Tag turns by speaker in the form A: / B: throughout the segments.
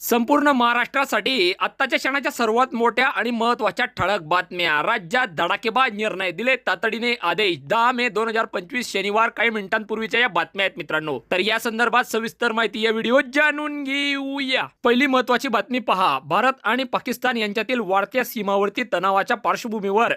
A: संपूर्ण महाराष्ट्रासाठी आत्ताच्या क्षणाच्या सर्वात मोठ्या आणि महत्वाच्या ठळक बातम्या राज्यात धडाकेबाज निर्णय दिले तातडीने आदेश दहा मे दोन हजार पंचवीस शनिवार काही मिनिटांपूर्वीच्या या बातम्या आहेत मित्रांनो तर या संदर्भात सविस्तर माहिती या व्हिडिओ जाणून घेऊया पहिली महत्वाची बातमी पहा भारत आणि पाकिस्तान यांच्यातील वाढत्या सीमावर्ती तणावाच्या पार्श्वभूमीवर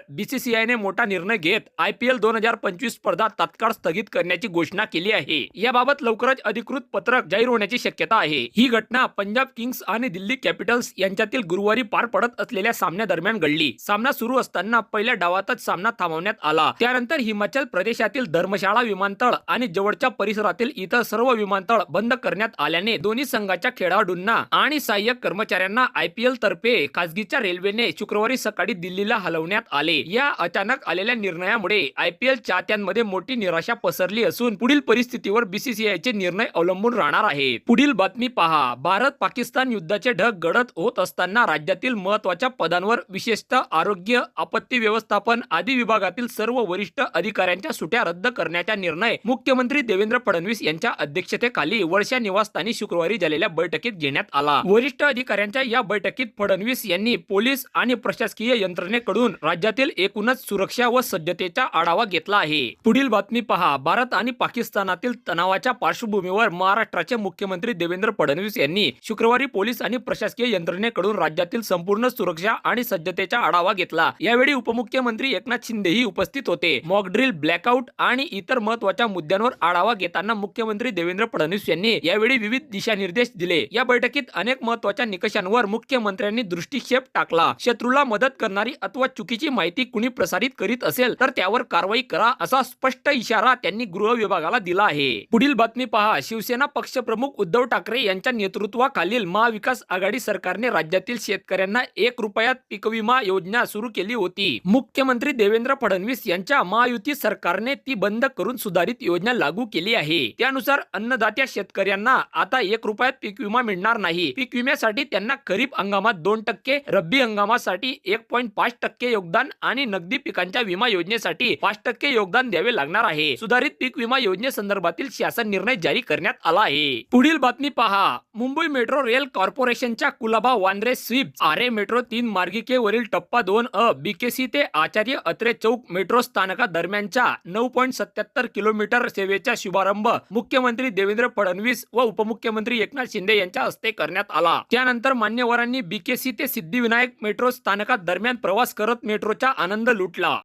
A: ने मोठा निर्णय घेत आयपीएल दोन हजार पंचवीस स्पर्धा तात्काळ स्थगित करण्याची घोषणा केली आहे याबाबत लवकरच अधिकृत पत्रक जाहीर होण्याची शक्यता आहे ही घटना पंजाब किंग किंग्स आणि दिल्ली कॅपिटल्स यांच्यातील गुरुवारी पार पडत असलेल्या सामन्या दरम्यान घडली सामना सुरू असताना पहिल्या डावातच सामना थांबवण्यात आला त्यानंतर हिमाचल प्रदेशातील धर्मशाळा विमानतळ आणि जवळच्या परिसरातील इतर सर्व विमानतळ बंद करण्यात आल्याने दोन्ही संघाच्या खेळाडूंना आणि सहाय्यक कर्मचाऱ्यांना एल तर्फे खासगीच्या रेल्वेने शुक्रवारी सकाळी दिल्लीला हलवण्यात आले या अचानक आलेल्या निर्णयामुळे आयपीएल चाहत्यांमध्ये मोठी निराशा पसरली असून पुढील परिस्थितीवर बीसीसीआयचे निर्णय अवलंबून राहणार आहे पुढील बातमी पहा भारत पाकिस्तान पाकिस्तान युद्धाचे ढग गडद होत असताना राज्यातील महत्त्वाच्या पदांवर विशेषतः आरोग्य आपत्ती व्यवस्थापन आदी विभागातील सर्व वरिष्ठ अधिकाऱ्यांच्या सुट्या रद्द करण्याचा निर्णय मुख्यमंत्री देवेंद्र फडणवीस यांच्या अध्यक्षतेखाली वर्षा निवासस्थानी शुक्रवारी झालेल्या बैठकीत घेण्यात आला वरिष्ठ अधिकाऱ्यांच्या या बैठकीत फडणवीस यांनी पोलीस आणि प्रशासकीय यंत्रणेकडून राज्यातील एकूणच सुरक्षा व सज्जतेचा आढावा घेतला आहे पुढील बातमी पहा भारत आणि पाकिस्तानातील तणावाच्या पार्श्वभूमीवर महाराष्ट्राचे मुख्यमंत्री देवेंद्र फडणवीस यांनी शुक्रवारी पोलीस आणि प्रशासकीय यंत्रणेकडून राज्यातील संपूर्ण सुरक्षा आणि सज्जतेचा आढावा घेतला यावेळी उपमुख्यमंत्री एकनाथ शिंदेही उपस्थित होते ड्रिल ब्लॅकआउट आणि इतर महत्वाच्या मुद्द्यांवर आढावा घेताना मुख्यमंत्री देवेंद्र फडणवीस यांनी यावेळी विविध दिशानिर्देश दिले या बैठकीत अनेक महत्वाच्या निकषांवर मुख्यमंत्र्यांनी दृष्टिक्षेप टाकला शत्रूला मदत करणारी अथवा चुकीची माहिती कुणी प्रसारित करीत असेल तर त्यावर कारवाई करा असा स्पष्ट इशारा त्यांनी गृह विभागाला दिला आहे पुढील बातमी पहा शिवसेना पक्षप्रमुख उद्धव ठाकरे यांच्या नेतृत्वाखालील महाविकास आघाडी सरकारने राज्यातील शेतकऱ्यांना एक रुपयात पीक विमा योजना सुरू केली होती मुख्यमंत्री देवेंद्र फडणवीस यांच्या महायुती सरकारने ती बंद करून सुधारित योजना लागू केली आहे त्यानुसार अन्नदात्या शेतकऱ्यांना आता एक रुपयात पीक विमा मिळणार नाही पीक विम्यासाठी त्यांना खरीप हंगामात दोन टक्के रब्बी हंगामासाठी एक पॉईंट पाच टक्के योगदान आणि नगदी पिकांच्या विमा योजनेसाठी पाच टक्के योगदान द्यावे लागणार आहे सुधारित पीक विमा संदर्भातील शासन निर्णय जारी करण्यात आला आहे पुढील बातमी पहा मुंबई मेट्रो रेल कॉर्पोरेशनच्या कुलाबा वांद्रे स्वीप आरे मेट्रो तीन मार्गिकेवरील टप्पा दोन अ बीकेसी ते आचार्य अत्रे चौक मेट्रो स्थानका दरम्यानच्या नऊ पॉइंट सत्याहत्तर किलोमीटर सेवेचा शुभारंभ मुख्यमंत्री देवेंद्र फडणवीस व उपमुख्यमंत्री एकनाथ शिंदे यांच्या हस्ते करण्यात आला त्यानंतर मान्यवरांनी बीकेसी ते सिद्धिविनायक मेट्रो स्थानका दरम्यान प्रवास करत मेट्रोचा आनंद लुटला